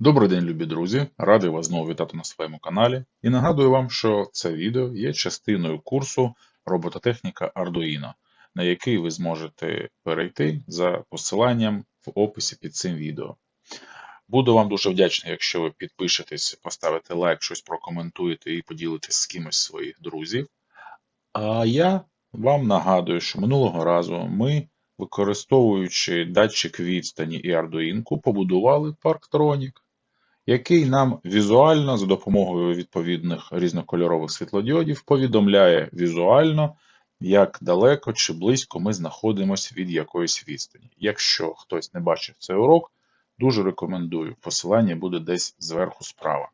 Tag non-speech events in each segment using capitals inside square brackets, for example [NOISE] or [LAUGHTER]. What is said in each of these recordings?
Добрий день, любі друзі! Радий вас знову вітати на своєму каналі і нагадую вам, що це відео є частиною курсу робототехніка Arduino, на який ви зможете перейти за посиланням в описі під цим відео. Буду вам дуже вдячний, якщо ви підпишетесь, поставите лайк, щось прокоментуєте і поділитесь з кимось своїх друзів. А я вам нагадую, що минулого разу ми, використовуючи датчик відстані і Arduino, побудували Parktronic який нам візуально за допомогою відповідних різнокольорових світлодіодів повідомляє візуально, як далеко чи близько ми знаходимося від якоїсь відстані. Якщо хтось не бачив цей урок, дуже рекомендую. Посилання буде десь зверху справа.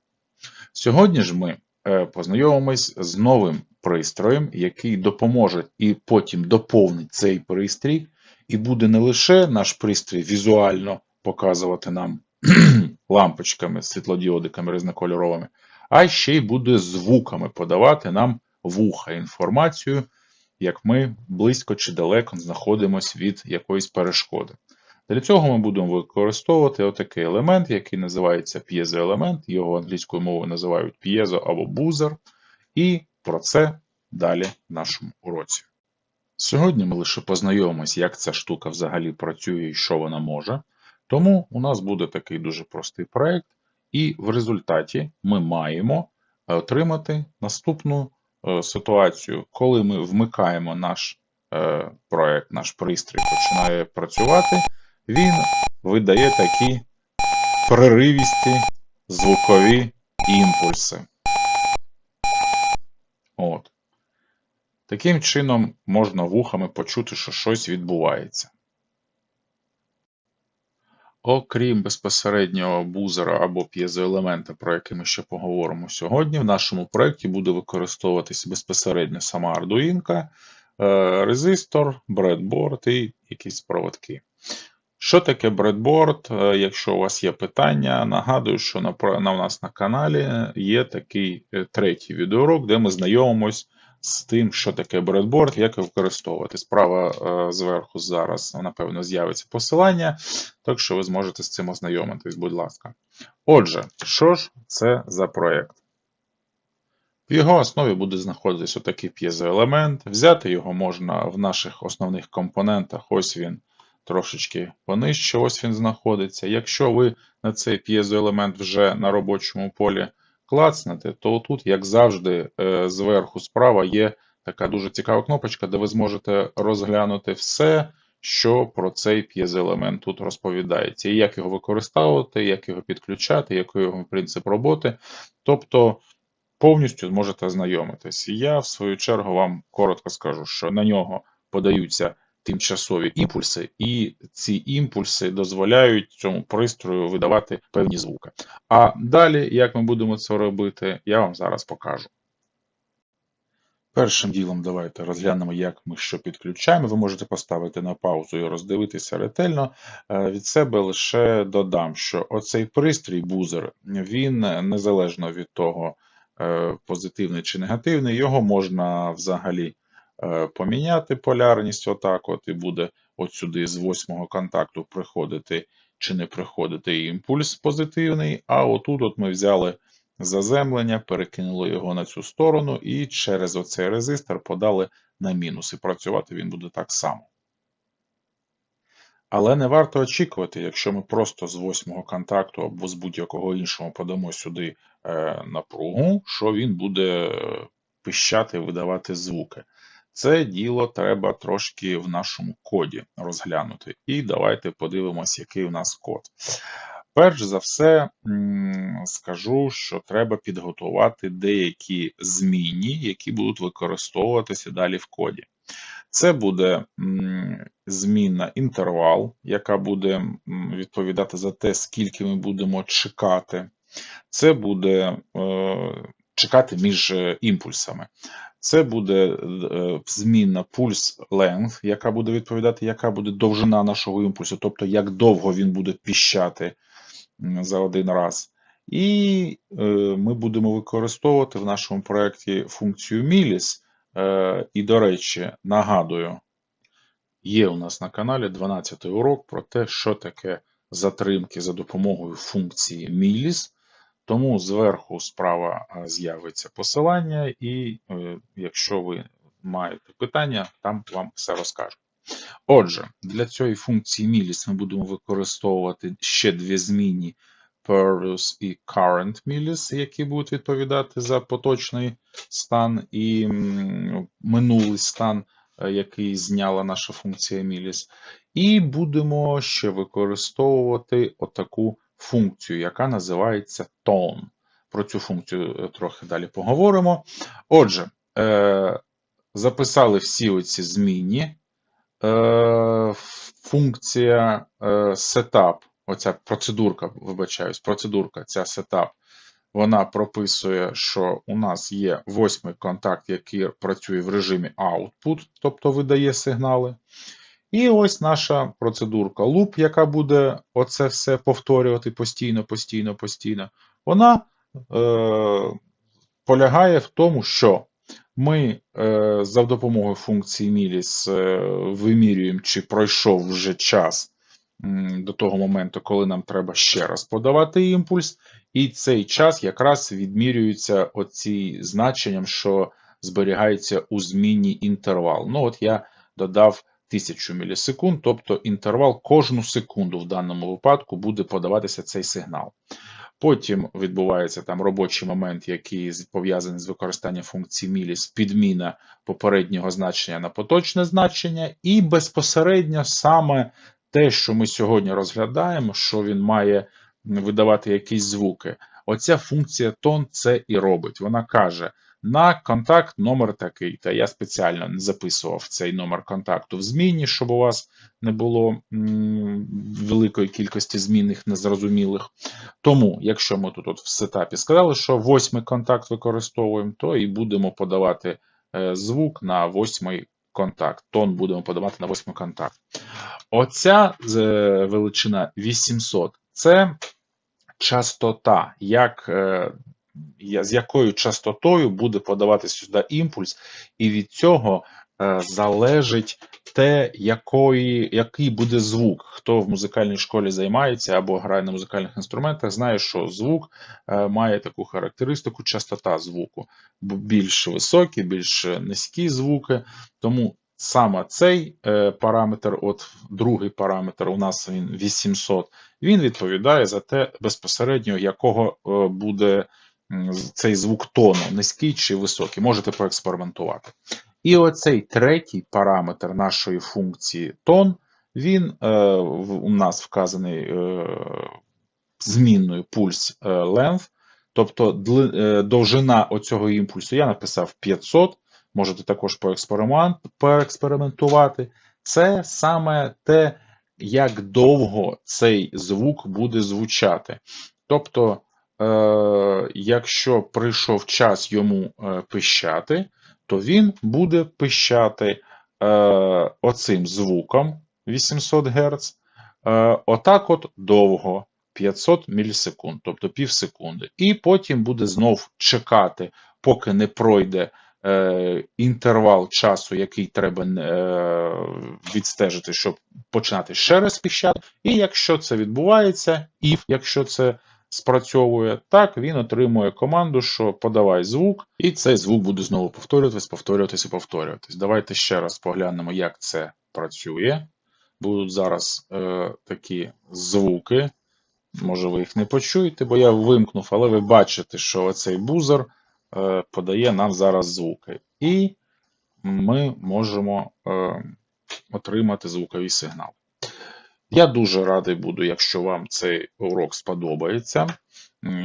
Сьогодні ж ми е, познайомимось з новим пристроєм, який допоможе і потім доповнить цей пристрій, і буде не лише наш пристрій візуально показувати нам [CLEARS THROAT] лампочками, світлодіодиками різнокольоровими, а ще й буде звуками подавати нам вуха інформацію, як ми близько чи далеко знаходимося від якоїсь перешкоди. Для цього ми будемо використовувати отакий елемент, який називається п'єзоелемент, його англійською мовою називають п'єзо або бузер, і про це далі в нашому уроці. Сьогодні ми лише познайомимося, як ця штука взагалі працює і що вона може. Тому у нас буде такий дуже простий проект, і в результаті ми маємо отримати наступну е, ситуацію, коли ми вмикаємо наш е, проект, наш пристрій починає працювати, він видає такі переривісті звукові імпульси. От. Таким чином можна вухами почути, що щось відбувається. Окрім безпосереднього бузера або п'єзоелемента, про який ми ще поговоримо сьогодні, в нашому проєкті буде використовуватися безпосередньо сама Arduino, е, резистор, бредборд і якісь проводки. Що таке бредборд? Е, якщо у вас є питання, нагадую, що на, на у нас на каналі є такий е, третій відеоурок, де ми знайомимось з тим, що таке бредборд, як його використовувати. Справа е, зверху зараз, напевно, з'явиться посилання, так що ви зможете з цим ознайомитись, будь ласка. Отже, що ж це за проєкт? В його основі буде знаходитися отакий п'єзоелемент. Взяти його можна в наших основних компонентах, ось він трошечки понижче, ось він знаходиться. Якщо ви на цей п'єзоелемент вже на робочому полі клацнете, то тут, як завжди, е, зверху справа є така дуже цікава кнопочка, де ви зможете розглянути все, що про цей п'єзелемент тут розповідається, і як його використовувати, як його підключати, який його принцип роботи. Тобто повністю зможете ознайомитись. Я, в свою чергу, вам коротко скажу, що на нього подаються тимчасові імпульси, і ці імпульси дозволяють цьому пристрою видавати певні звуки. А далі, як ми будемо це робити, я вам зараз покажу. Першим ділом давайте розглянемо, як ми що підключаємо. Ви можете поставити на паузу і роздивитися ретельно. Е, від себе лише додам, що оцей пристрій бузер, він незалежно від того, е, позитивний чи негативний, його можна взагалі поміняти полярність, отак, от, і буде от сюди з восьмого контакту приходити чи не приходити імпульс позитивний. А отут от ми взяли заземлення, перекинули його на цю сторону, і через оцей резистор подали на мінус. І працювати він буде так само. Але не варто очікувати, якщо ми просто з восьмого контакту або з будь-якого іншого подамо сюди е, напругу, що він буде е, пищати, видавати звуки. Це діло треба трошки в нашому коді розглянути. І давайте подивимось, який у нас код. Перш за все, скажу, що треба підготувати деякі змінні, які будуть використовуватися далі в коді. Це буде змінна інтервал, яка буде відповідати за те, скільки ми будемо чекати. Це буде е, чекати між е, імпульсами. Це буде е, змінна пульс length, яка буде відповідати, яка буде довжина нашого імпульсу, тобто як довго він буде піщати за один раз. І е, ми будемо використовувати в нашому проєкті функцію Milis. І, до речі, нагадую, є у нас на каналі 12 урок про те, що таке затримки за допомогою функції milis, тому зверху справа е, з'явиться посилання, і е, якщо ви маєте питання, там вам все розкажу. Отже, для цієї функції milis ми будемо використовувати ще дві змінні previous і current milis, які будуть відповідати за поточний стан і минулий стан, е, який зняла наша функція milis. І будемо ще використовувати отаку функцію, яка називається tone. Про цю функцію е, трохи далі поговоримо. Отже, е, записали всі оці змінні. Е, функція е, setup, оця процедурка, вибачаюсь, процедурка, ця setup, вона прописує, що у нас є восьмий контакт, який працює в режимі output, тобто видає сигнали. І ось наша процедурка loop, яка буде оце все повторювати постійно, постійно, постійно. Вона е, полягає в тому, що ми е, за допомогою функції milis е, вимірюємо, чи пройшов вже час до того моменту, коли нам треба ще раз подавати імпульс, і цей час якраз відмірюється оці значенням, що зберігається у змінні інтервал. Ну, от я додав 1000 мілісекунд, тобто інтервал кожну секунду в даному випадку буде подаватися цей сигнал. Потім відбувається там робочий момент, який пов'язаний з використанням функції milis, підміна попереднього значення на поточне значення, і безпосередньо саме те, що ми сьогодні розглядаємо, що він має видавати якісь звуки. Оця функція тон це і робить. Вона каже: на контакт номер такий. Та я спеціально не записував цей номер контакту в змінні, щоб у вас не було великої кількості змінних незрозумілих. Тому, якщо ми тут от в сетапі сказали, що восьмий контакт використовуємо, то і будемо подавати е, звук на восьмий контакт. Тон будемо подавати на восьмий контакт. Оця е, величина 800 це частота, як, е, з якою частотою буде подавати сюди імпульс, і від цього е, залежить те, якої, який буде звук. Хто в музикальній школі займається або грає на музикальних інструментах, знає, що звук е, має таку характеристику частота звуку. Більш високі, більш низькі звуки. Тому саме цей е, параметр, от другий параметр, у нас він 800, він відповідає за те безпосередньо, якого е, буде цей звук тону, низький чи високий. Можете проекспериментувати. І оцей третій параметр нашої функції тон, він е, у нас вказаний змінною пульс length, тобто довжина оцього імпульсу, я написав 500, можете також поекспериментувати. Це саме те, як довго цей звук буде звучати. Тобто, е, якщо прийшов час йому е, пищати, то він буде пищати е, оцим звуком 800 Гц, е, отак от довго. 500 мілісекунд, тобто пів секунди. І потім буде знов чекати, поки не пройде інтервал часу, який треба е, відстежити, щоб починати ще раз піщати. І якщо це відбувається, і якщо це спрацьовує, так він отримує команду, що подавай звук, і цей звук буде знову повторюватись, повторюватись і повторюватись. Давайте ще раз поглянемо, як це працює. Будуть зараз е, такі звуки. Може, ви їх не почуєте, бо я вимкнув, але ви бачите, що оцей бузер е, подає нам зараз звуки. І ми можемо е, отримати звуковий сигнал. Я дуже радий буду, якщо вам цей урок сподобається.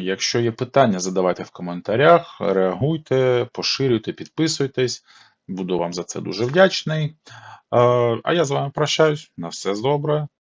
Якщо є питання, задавайте в коментарях, реагуйте, поширюйте, підписуйтесь. Буду вам за це дуже вдячний. Е, А я з вами прощаюсь. На все добре.